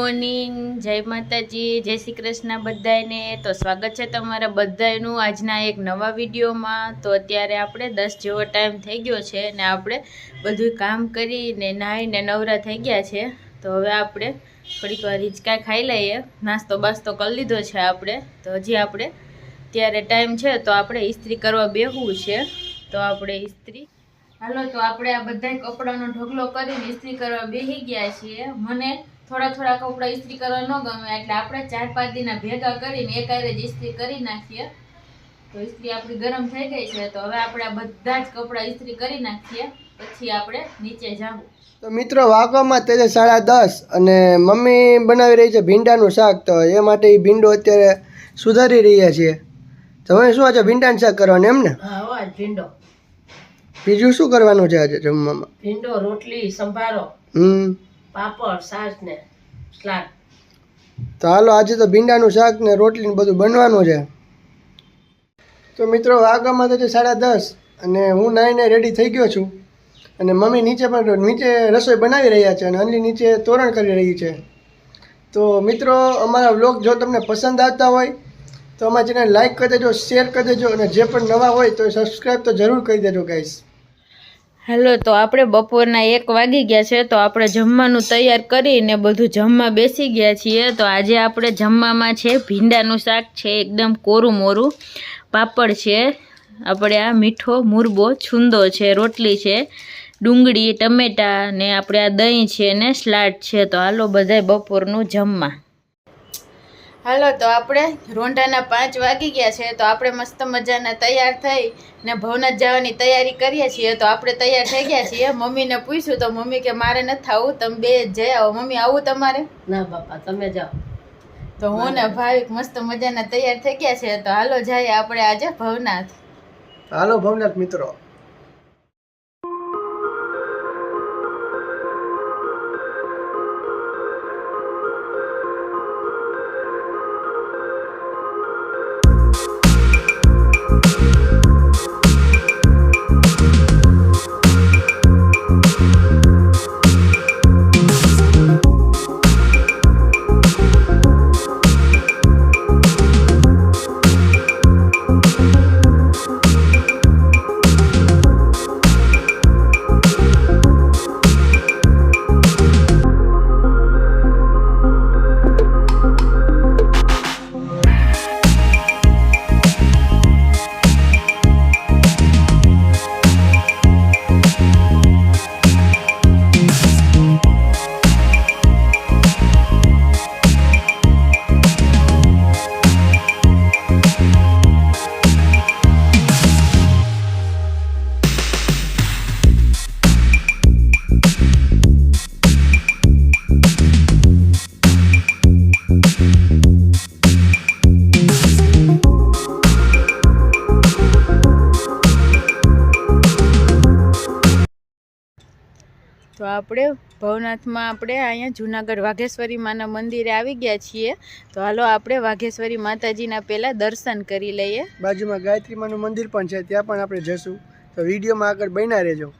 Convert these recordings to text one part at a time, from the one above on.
Morning, જય માતાજી, જય શ્રી કૃષ્ણ બધાને તો સ્વાગત છે તમારા બધાનું આજના એક નવા વિડીયોમાં. તો અત્યારે આપણે દસ જેવો ટાઈમ થઈ ગયો છે ને આપણે બધું કામ કરીને નાહીને નવરા થઈ ગયા છે. તો હવે આપણે થોડીક વાર હિંચકા ખાઈ લઈએ. નાસ્તો બાસ્તો કરી લીધો છે આપણે. તો હજી આપણે ત્યારે ટાઈમ છે તો આપણે ઇસ્ત્રી કરવા બેહવું છે. તો આપણે ઇસ્ત્રી હાલો, તો આપણે આ બધા કપડાનો ઢગલો કરીને ઇસ્ત્રી કરવા બેસી ગયા છીએ. મને થોડા થોડા કપડાં ઇસ્ત્રી કરવા ન ગમે એટલે આપણે ચાર પાંચ દિના ભેગા કરીને એકારે જ ઇસ્ત્રી કરી નાખીએ. તો ઇસ્ત્રી આપણી ગરમ થઈ ગઈ છે તો હવે આપણે આ બધા જ કપડાં ઇસ્ત્રી કરી નાખીએ. પછી આપણે નીચે જાવું. તો મિત્રો વાગવામાં તે સાડા દસ અને મમ્મી બનાવી રહી છે ભીંડાનું શાક તો એ માટે એ ભીંડો અત્યારે સુધારી રહ્યા છીએ. તમે શું આજે ભીંડાનું શાક કરવાનું એમ ને? હા ભીંડો. બીજું શું કરવાનું છે આજે જમવામાં? ભીંડો રોટલી સંભારો. હમ. પાપડ છાશ ને સલાડ તો હાલો, આજે તો ભીંડાનું શાક ને રોટલી ને બધું બનવાનું છે. તો મિત્રો વાગવામાં તો છે સાડા દસ અને હું નાઈને રેડી થઈ ગયો છું. અને મમ્મી નીચે પણ નીચે રસોઈ બનાવી રહ્યા છે અને અનલી નીચે તોરણ કરી રહી છે. તો મિત્રો, અમારા વ્લોગ જો તમને પસંદ આવતા હોય, તો અમારા ચેનલ લાઇક કરી દેજો શેર કરી દેજો અને જે પણ નવા હોય તો સબસ્ક્રાઈબ તો જરૂર કરી દેજો ગાઈસ હેલો, તો આપણે બપોરના એક વાગી ગયા છે, તો આપણે જમવાનું તૈયાર કરીને બધું જમવા બેસી ગયા છીએ. તો આજે આપણે જમવામાં છે, ભીંડાનું શાક છે, એકદમ કોરું મોરું પાપડ છે, આપણે આ મીઠો મુરબો, છુંદો છે, રોટલી છે, ડુંગળી, ટમેટા ને આપણે આ દહીં છે ને સલાડ છે. તો હાલો, બધાય બપોરનું જમવા. હાલો તો આપણે રોંઢાના પાંચ વાગી ગયા છે તો આપણે મસ્ત મજાના તૈયાર થઈ ને ભવનાથ જવાની તૈયારી કરીએ છીએ. તો આપણે તૈયાર થઈ ગયા છીએ. મમ્મીને પૂછ્યું તો મમ્મી કે મારે નથી આવું તમે બે જઈ આવો. મમ્મી આવું તમારે? ના બાપા તમે જાઓ. તો હું ને ભાવિક મસ્ત મજાના તૈયાર થઈ ગયા છે. તો હાલો જઈએ આપણે આજે ભવનાથ. હાલો ભવનાથ મિત્રો. આપણે ભવનાથમાં આપણે અહીંયા જુનાગઢ વાઘેશ્વરી માના મંદિરે આવી ગયા છીએ. તો હાલો આપણે વાઘેશ્વરી માતાજીના પહેલાં દર્શન કરી લઈએ. બાજુમાં ગાયત્રી માનું મંદિર પણ છે, ત્યાં પણ આપણે જશું. તો વિડીયોમાં આગળ બન્યા રહેજો.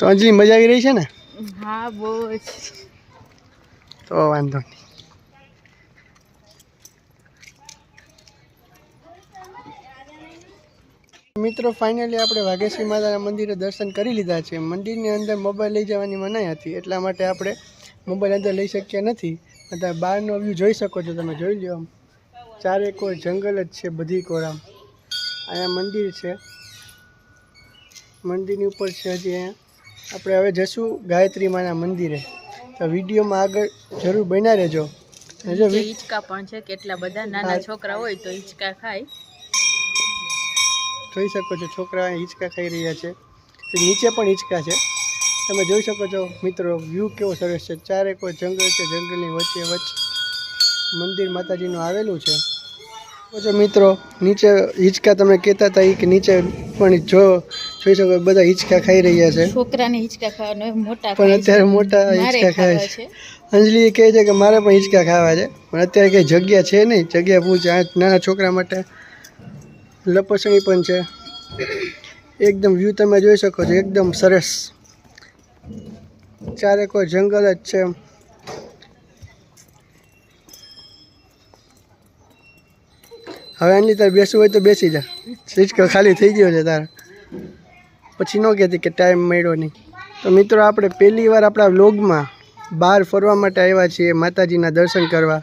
તો અંજલિ મજા આવી રહી છે ને? હા બહુ જ. તો વાંધો નહીં. મિત્રો ફાઇનલી આપણે વાઘેશ્વરી માતાના મંદિરે દર્શન કરી લીધા છે. મંદિરની અંદર મોબાઈલ લઈ જવાની મનાઈ હતી એટલા માટે આપણે મોબાઈલ અંદર લઈ શક્યા નથી. અત્યારે બહારનો વ્યૂ જોઈ શકો છો તમે જોઈ લો આમ. ચારે કોર જંગલ જ છે બધી કોર આમ. અહીંયા મંદિર છે. મંદિરની ઉપર છે હજી અહીંયા. આપણે હવે જશું ગાયત્રી માના મંદિરે. તો વિડીયોમાં આગળ જરૂર બન્યા રહેજો. જો હિંચકા પણ છે કેટલા બધા નાના છોકરા હોય તો હિંચકા ખાય. જોઈ શકો છો છોકરા હિંચકા ખાઈ રહ્યા છે. નીચે પણ હિંચકા છે. તમે જોઈ શકો છો મિત્રો વ્યૂ કેવો સરસ છે. ચારે કોઈ જંગલ છે જંગલની વચ્ચે વચ્ચે મંદિર માતાજીનું આવેલું છે. જો મિત્રો નીચે હિંચકા તમે કહેતા હતા એ કે નીચે પણ જો જોઈ શકો બધા હિંચકા ખાઈ રહ્યા છે. છોકરાને હિંચકા ખાવાનો મોટા પણ અત્યારે મોટા હિંચકા ખાય છે. અંજલિ કહે છે કે મારે પણ હિંચકા ખાવા છે. પણ અત્યારે કંઈ જગ્યા છે નહીં. જગ્યા પૂછે. આ નાના છોકરા માટે લપસણી પણ છે. એકદમ વ્યૂ તમે જોઈ શકો છો. એકદમ સરસ. ચારે કોઈ જંગલ જ છે હવે આની તારે બેસવું હોય તો બેસી જા. હિંચકો ખાલી થઈ ગયો છે તારે. પછી ન કહેતી કે ટાઈમ મળ્યો નહીં. તો મિત્રો આપણે પહેલી વાર આપણા વ્લોગમાં બહાર ફરવા માટે આવ્યા છીએ માતાજીના દર્શન કરવા.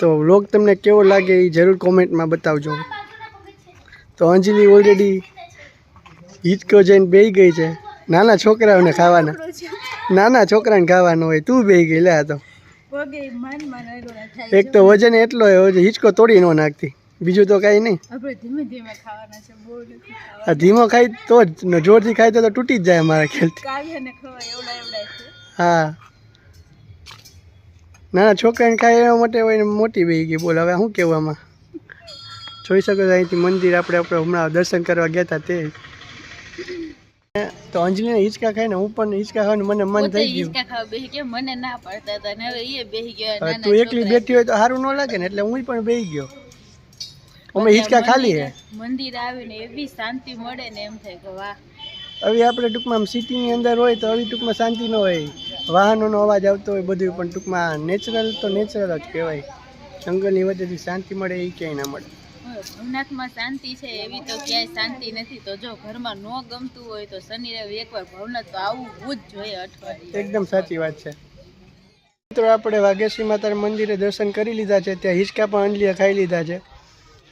તો વ્લોગ તમને કેવો લાગે એ જરૂર કોમેન્ટમાં બતાવજો. તો અંજલિ ઓલરેડી હિચકો જઈને બેહી ગઈ છે. નાના છોકરાઓને ખાવાના. નાના છોકરાને ખાવાનું હોય તું બેહી ગઈ લે તો. એક તો વજન એટલો હોય હિચકો તોડી ન નાખતી. બીજું તો કાંઈ નહીં. ધીમે ધીમે ખાવાના છે બહુ નથી ધીમો ખાઈ તો જ જોરથી ખાય તો તૂટી જ જાય મારા ખ્યાલથી કાવ્યને ખવાય એવડા એવડા છે. હા. નાના છોકરાને ખાય એના માટે હોય મોટી બેહી ગઈ બોલ. હવે શું કહેવું આમાં? જોઈ શકો છો અહીંથી મંદિર આપણે આપણે હમણાં દર્શન કરવા ગયા હતા તે. તો અંજલિને હિંચકા ખાઈને હું પણ હિંચકા ખાવાનું મને મન થઈ ગયું. હિંચકા ખાવા બેહી ગયા મને ના પડતા હતા. ને હવે એ બેહી ગયા તું એકલી બેઠી હોય તો સારું ન લાગે ને એટલે હું પણ બેહી ગયો. અમે હિંચકા ખાલી હે. મંદિર આવીને એવી શાંતિ મળે ને એમ થાય કે વાહ. હવે આપણે ટૂંકમાં સિટીની અંદર હોય તો આવી ટૂંકમાં શાંતિ ન હોય. વાહનોનો અવાજ આવતો હોય બધું પણ ટૂંકમાં નેચરલ તો નેચરલ જ કહેવાય. જંગલની વચ્ચેથી શાંતિ મળે એ ક્યાંય ના મળે. ભવનાથમાં શાંતિ છે એવી તો ક્યાંય શાંતિ નથી. તો જો ઘરમાં ન ગમતું હોય તો શનિ રવિ એકવાર ભવનાથ તો આવવું જ જોઈએ અઠવાડિયે. એકદમ સાચી વાત છે. મિત્રો આપણે વાઘેશ્વરી માતાના મંદિરે દર્શન કરી લીધા છે. ત્યાં હિંચકા પણ અંડલીયા ખાઈ લીધા છે.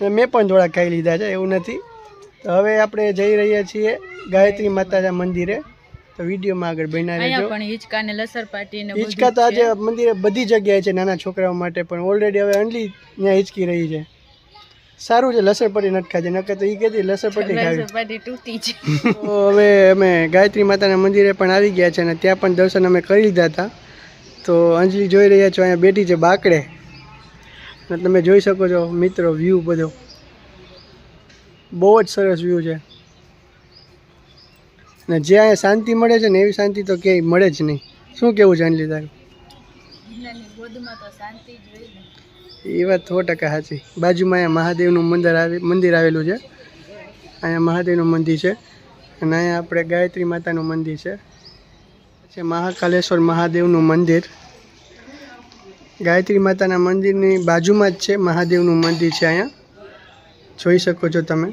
અને મેં પણ થોડા ખાઈ લીધા છે એવું નથી. તો હવે આપણે જઈ રહ્યા છીએ ગાયત્રી માતાના મંદિરે. તો વિડીયોમાં આગળ બન્યા રહેજો. પણ હિંચકા ને લસર પાટી ને હિંચકા તો આજે મંદિરે બધી જગ્યાએ છે નાના છોકરાઓ માટે પણ ઓલરેડી હવે અંડલી ત્યાં હિંચકી રહી છે. સારું છે લસણપટ્ટી નથી ખાધી નકર તો એ કહેતી લસણપટ્ટી ખાવી. તૂટી છે. તો હવે અમે ગાયત્રી માતાના મંદિરે પણ આવી ગયા છે અને ત્યાં પણ દર્શન અમે કરી લીધા હતા. તો અંજલિ જોઈ રહ્યા છો અહીંયા બેઠી છે બાકડે. તમે જોઈ શકો છો મિત્રો વ્યૂ બધો. બહુ જ સરસ વ્યૂ છે. અને જે અહીંયા શાંતિ મળે છે ને એવી શાંતિ તો ક્યાંય મળે જ નહીં. શું કેવું છે લીધા તારું? એ વાત સો ટકા સાચી. બાજુમાં અહીંયા મહાદેવનું મંદિર આવે મંદિર આવેલું છે. અહીંયા મહાદેવનું મંદિર છે. અને અહીંયા આપણે ગાયત્રી માતાનું મંદિર છે. પછી મહાકાલેશ્વર મહાદેવનું મંદિર. ગાયત્રી માતાના મંદિરની બાજુમાં જ છે મહાદેવનું મંદિર છે અહીંયા. જોઈ શકો છો તમે.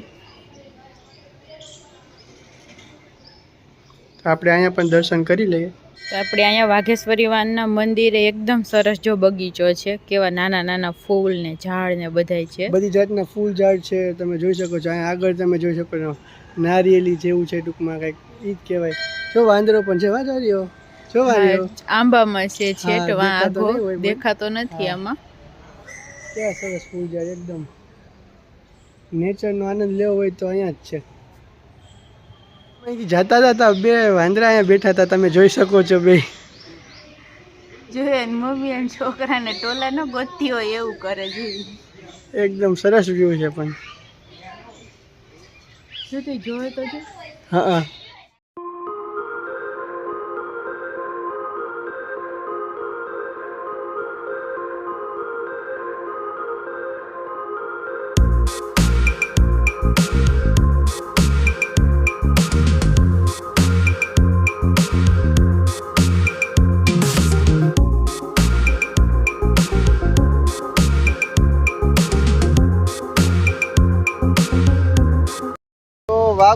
આપણે અહીંયા પણ દર્શન કરી લઈએ. તો આપણે અહીંયા વાઘેશ્વરી વાનના મંદિરે એકદમ સરસ જો બગીચો છે કેવા નાના નાના ફૂલ ને ઝાડ ને બધાય છે. બધી જાતના ફૂલ ઝાડ છે તમે જોઈ શકો છો. અહીંયા આગળ તમે જોઈ શકો છો નારિયેલી જેવું છે ટૂંકમાં કંઈક એ જ કહેવાય. જો વાંદરો પણ છે વાંદરીઓ હા, આંબામાં છે છેટ આઘો. દેખાતો નથી આમાં. ક્યાં સરસ ફૂલ જાય એકદમ. નેચરનો આનંદ લેવો હોય તો અહીંયા જ છે. અહીંથી જતા જતા બે વાંદરા અહીંયા બેઠા હતા તમે જોઈ શકો છો બે. જોઈએ મમ્મી અને છોકરાને ટોલા ન ગોતતી હોય એવું કરે જોઈએ એકદમ સરસ વ્યૂ છે પણ. જો જોવે તો જો હા હા.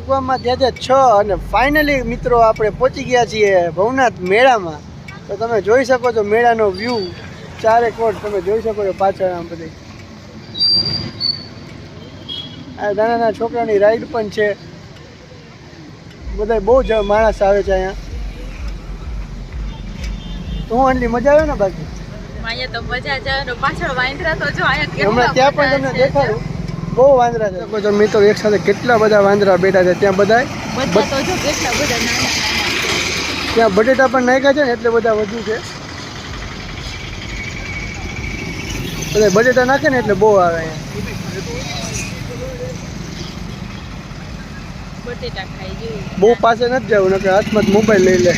તો ત્યાં જે છ અને ફાઇનલી મિત્રો આપણે પહોંચી ગયા છીએ ભવનાથ મેળામાં. તો તમે જોઈ શકો છો મેળાનો વ્યૂ ચારેક કોટ તમે જોઈ શકો છો પાછળ આમ બધી. આ નાના નાના છોકરાની રાઈડ પણ છે. બધા બહુ જ માણસ આવે છે અહીંયા. તો હું આટલી મજા આવે ને બાકી? અહીંયા તો મજા જ આવે. પાછળ વાંદરા તો જો અહીંયા હમણાં ત્યાં પણ તમને દેખાડું. બહુ વાંદરા છે. તો મિત્રો એક સાથે કેટલા બધા વાંદરા બેઠા છે? ત્યાં બધા બધા તો જો કેટલા બધા નાના નાના. ત્યાં બટેટા પણ નાખ્યા છે ને એટલે બધા વધુ છે. બધા બટેટા નાખે ને એટલે બહુ આવે અહીંયા. બટેટા ખાઈ જેવું બહુ પાસે નથી જવું નકર હાથમાં જ મોબાઈલ લઈ લે.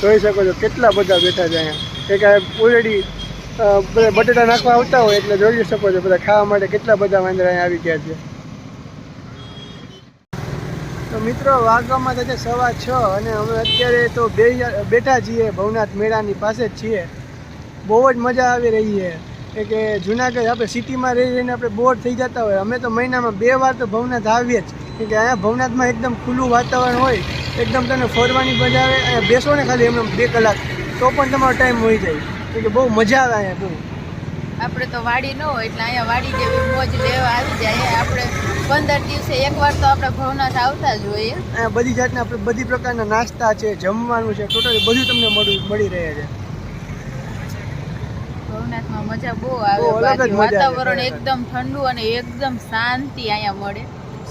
જોઈ શકો છો કેટલા બધા બેઠા છે અહીંયા. કે ઓલરેડી બધા બટેટા નાખવા આવતા હોય એટલે જોઈ શકો છો બધા ખાવા માટે કેટલા બધા વાંદરા આવી ગયા છે. તો મિત્રો, વાગવામાં થશે સવા છ અને અમે અત્યારે તો બે, બેઠા છીએ ભવનાથ મેળાની પાસે જ છીએ. બહુ જ મજા આવી રહી છે. કે કે જુનાગઢ આપણે સિટીમાં રહી રહીને આપણે બોર થઈ જતા હોય. અમે તો મહિનામાં બે વાર તો ભવનાથ આવીએ જ. કે અહીંયા ભવનાથમાં એકદમ ખુલ્લું વાતાવરણ હોય, એકદમ તમને ફરવાની મજા આવે. અહીંયા બેસો ને ખાલી એમને બે કલાક, તો પણ તમારો ટાઈમ હોઈ જાય. કે બહુ મજા આવે અહીંયા બહુ આપણે તો વાડી ન હોય એટલે અહીંયા વાડી જેવી મોજ લેવા આવી જાય. આપણે પંદર દિવસે એકવાર તો આપણે ભવનાથ આવતા જ હોઈએ. અહીંયા બધી જાતના આપણે બધી પ્રકારના નાસ્તા છે જમવાનું છે ટોટલી બધું તમને મળી મળી રહે છે. ભવનાથમાં મજા બહુ આવે. વાતાવરણ એકદમ ઠંડુ અને એકદમ શાંતિ અહીંયા મળે.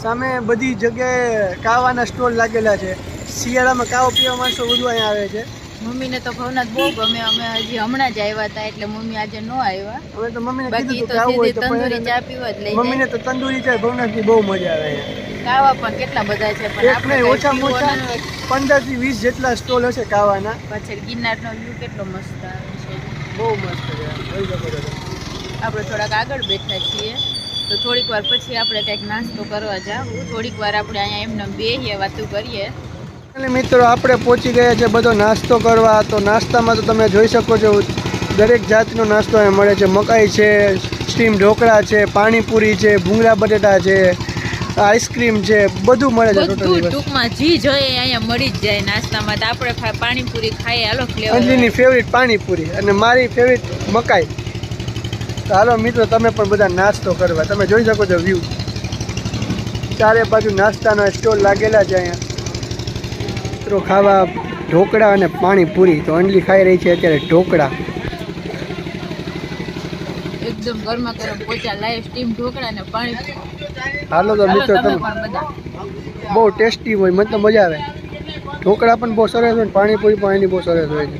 સામે બધી જગ્યાએ કાવાના સ્ટોલ લાગેલા છે. શિયાળામાં કાવો પીવા માણસો વધુ અહીંયા આવે છે. મમ્મીને તો ભવનાથ બહુ ગમે. અમે હજી હમણાં જ આવ્યા હતા એટલે મમ્મી આજે ન આવ્યા. હવે તો મમ્મીને બાકી તો સીધી તંદૂરી ચા પીવા જ લઈ મમ્મીને તો તંદૂરી ચાય ભવનાથની બહુ મજા આવે. કાવા પણ કેટલા બધા છે પણ આપણે ઓછામાં ઓછા પંદરથી વીસ જેટલા સ્ટોલ હશે કાવાના. પાછળ ગિરનારનો વ્યૂ કેટલો મસ્ત આવે છે. બહુ મસ્ત છે. આપણે થોડાક આગળ બેઠા છીએ. તો થોડીક વાર પછી આપણે કંઈક નાસ્તો કરવા જાવ થોડીક વાર આપણે અહીંયા એમને બેહીએ વાતું કરીએ. મિત્રો આપણે પહોંચી ગયા છે બધો નાસ્તો કરવા. તો નાસ્તામાં તો તમે જોઈ શકો છો દરેક જાતનો નાસ્તો અહીંયા મળે છે. મકાઈ છે સ્ટીમ ઢોકળા છે પાણીપુરી છે ભૂંગળા બટેટા છે આઈસ્ક્રીમ છે બધું મળે છે બધું ટૂંકમાં જી જોઈએ અહીંયા મળી જ જાય નાસ્તામાં. તો આપણે પાણીપુરી ખાઈએ હાલો અંજલીની ફેવરિટ પાણીપુરી અને મારી ફેવરિટ મકાઈ. તો હાલો મિત્રો તમે પણ બધા નાસ્તો કરવા. તમે જોઈ શકો છો વ્યૂ ચારે બાજુ નાસ્તાના સ્ટોલ લાગેલા છે અહીંયા. મિત્રો ખાવા ઢોકળા અને પાણીપુરી તો અંડલી ખાઈ રહી છે અત્યારે ઢોકળા. એકદમ ગરમા ગરમ પોચા લાઈવ સ્ટીમ ઢોકળા ને પાણી હાલો તો મિત્રો તમે બહુ ટેસ્ટી હોય મને તો મજા આવે. ઢોકળા પણ બહુ સરસ હોય પાણીપુરી પણ એની બહુ સરસ હોય છે.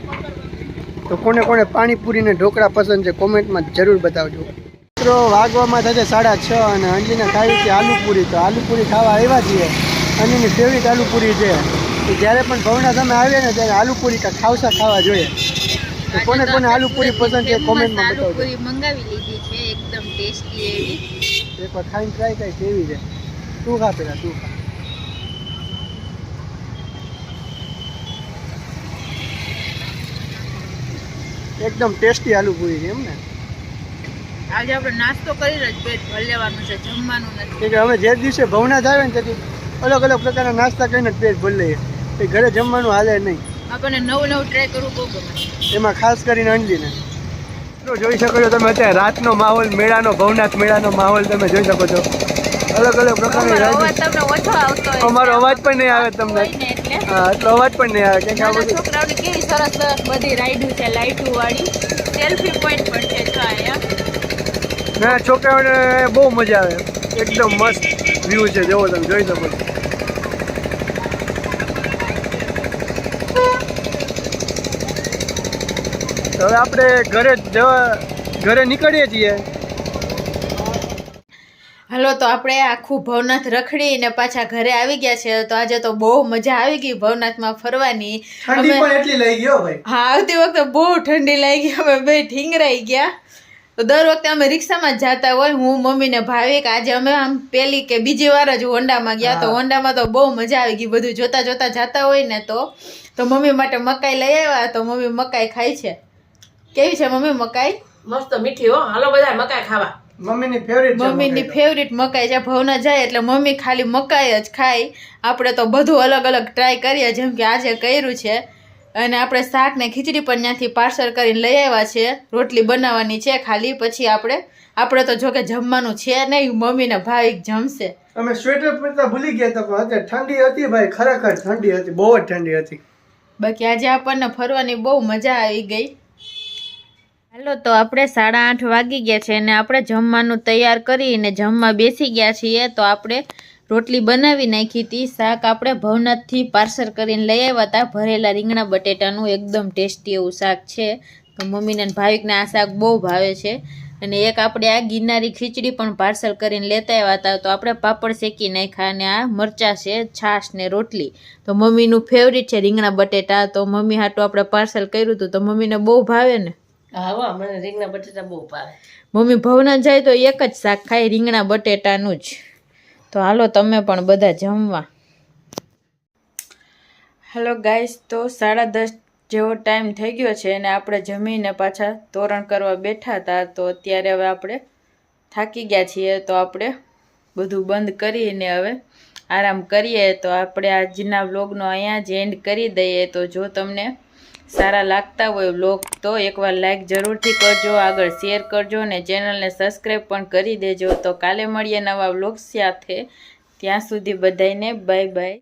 તો કોને કોને પાણીપુરી ને ઢોકળા પસંદ છે કોમેન્ટમાં જરૂર બતાવજો. મિત્રો વાગવામાં થશે સાડા છ અને અંજલીને ખાવી છે આલુપુરી તો આલુપુરી ખાવા આવ્યા છીએ. અંજલીની ફેવરિટ આલુપુરી છે. તો જ્યારે પણ ભવના તમે આવ્યા ને ત્યારે આલુપુરી કા ખાવસા ખાવા જોઈએ. તો કોને કોને આલુપુરી પસંદ છે કોમેન્ટમાં બતાવજો. આલુપુરી મંગાવી લીધી છે એકદમ ટેસ્ટી એવી. એકવાર ખાઈને ટ્રાય કરી કેવી છે? તું ખા પેલા તું ખા. એકદમ ટેસ્ટી આલુ પૂરી છે એમ ને? આજે આપણે નાસ્તો કરીને જ પેટ ભરી લેવાનું છે જમવાનું નથી. કે અમે જે દિવસે ભવનાથ આવે ને તેથી અલગ અલગ પ્રકારના નાસ્તા કરીને જ પેટ ભરી લઈએ. એ ઘરે જમવાનું હાલે નહીં. આપણને નવું નવું ટ્રાય કરવું બહુ ગમે. એમાં ખાસ કરીને અંજીને. જોઈ શકો છો તમે અત્યારે રાતનો માહોલ મેળાનો ભવનાથ મેળાનો માહોલ તમે જોઈ શકો છો. અલગ અલગ પ્રકારની અમારો અવાજ તમને આવતો અમારો અવાજ પણ નહીં આવે તમને. હા એટલો અવાજ પણ નહીં આવે. કેમ કે આ બધું છોકરાઓની કેવી સરસ સરસ બધી રાઈડું છે લાઇટું વાળી. સેલ્ફી પોઈન્ટ પણ છે જો અહીંયા. ના છોકરાઓને બહુ મજા આવે. એકદમ મસ્ત વ્યૂ છે. જેવો તમે જોઈ શકો છો. તો હવે આપણે ઘરે જવા ઘરે નીકળીએ છીએ. હલો તો આપણે આખું ભવનાથ રખડીને પાછા ઘરે આવી ગયા છે તો આજે તો બહુ મજા આવી ગઈ ભવનાથમાં ફરવાની. ઠંડી પણ એટલી લઈ ગયો ભાઈ. હા આવતી વખતે બહુ ઠંડી લાગી અમે બે ઠીંગરાઈ ગયા. તો દર વખતે અમે રિક્ષામાં જ જતા હોય. હું મમ્મી ને ભાવિક આજે અમે આમ પેલી કે બીજી વાર જ હોન્ડામાં ગયા. તો હોન્ડામાં તો બહુ મજા આવી ગઈ. બધું જોતા જોતા જતા હોય ને તો. તો મમ્મી માટે મકાઈ લઈ આવ્યા. તો મમ્મી મકાઈ ખાય છે. કેવી છે મમ્મી મકાઈ? મસ્ત મીઠી હો. હાલો બધા મકાઈ ખાવા. મમ્મીની ફેવરિટ મમ્મીની ફેવરિટ મકાઈ છે ભવના જાય એટલે મમ્મી ખાલી મકાઈ જ ખાય. આપણે તો બધું અલગ અલગ ટ્રાય કરીએ જેમ કે આજે કર્યું છે. અને આપણે શાક ને ખીચડી પણ ત્યાંથી પાર્સલ કરીને લઈ આવ્યા છે. રોટલી બનાવવાની છે ખાલી પછી આપણે. આપણે તો જોકે જમવાનું છે નહીં મમ્મીને ભાઈ જમશે. અમે સ્વેટર પહેરતા ભૂલી ગયા હતા પણ અત્યારે ઠંડી હતી ભાઈ ખરેખર ઠંડી હતી બહુ જ ઠંડી હતી. બાકી આજે આપણને ફરવાની બહુ મજા આવી ગઈ. હાલો, તો આપણે સાડા આઠ વાગી ગયા છે અને આપણે જમવાનું તૈયાર કરીને જમવા બેસી ગયા છીએ, તો આપણે રોટલી બનાવી નાખી હતી. શાક આપણે ભવનાથથી પાર્સલ કરીને લઈ આવ્યા હતા. ભરેલા રીંગણા બટેટાનું એકદમ ટેસ્ટી એવું શાક છે. તો મમ્મીને ભાવિકને આ શાક બહુ ભાવે છે. અને એક આપણે આ ગિરનારી ખીચડી પણ પાર્સલ કરીને લેતા આવ્યા હતા. તો આપણે પાપડ શેકી નાખ્યા અને આ મરચાં છે, છાશ ને રોટલી. તો મમ્મીનું ફેવરિટ છે રીંગણા બટેટા. તો મમ્મી હાટું આપણે પાર્સલ કર્યું હતું. તો મમ્મીને બહુ ભાવે ને. હા હો, મને રીંગણા બટેટા બહુ ભાવે. મમ્મી ભવના જાય તો એક જ શાક ખાય રીંગણા બટેટાનું જ. તો હાલો તમે પણ બધા જમવા. હેલો ગાઈસ તો સાડા દસ જેવો ટાઈમ થઈ ગયો છે અને આપણે જમીને પાછા તોરણ કરવા બેઠા હતા. તો અત્યારે હવે આપણે થાકી ગયા છીએ તો આપણે બધું બંધ કરીને હવે આરામ કરીએ. તો આપણે આજના વ્લોગનો અહીંયા જ એન્ડ કરી દઈએ. તો જો તમને સારા લાગતા હોય બ્લોગ તો એકવાર લાઇક જરૂરથી કરજો. આગળ શેર કરજો અને ચેનલને સબસ્ક્રાઈબ પણ કરી દેજો. તો કાલે મળીએ નવા બ્લોગ સાથે. ત્યાં સુધી બધાને બાય બાય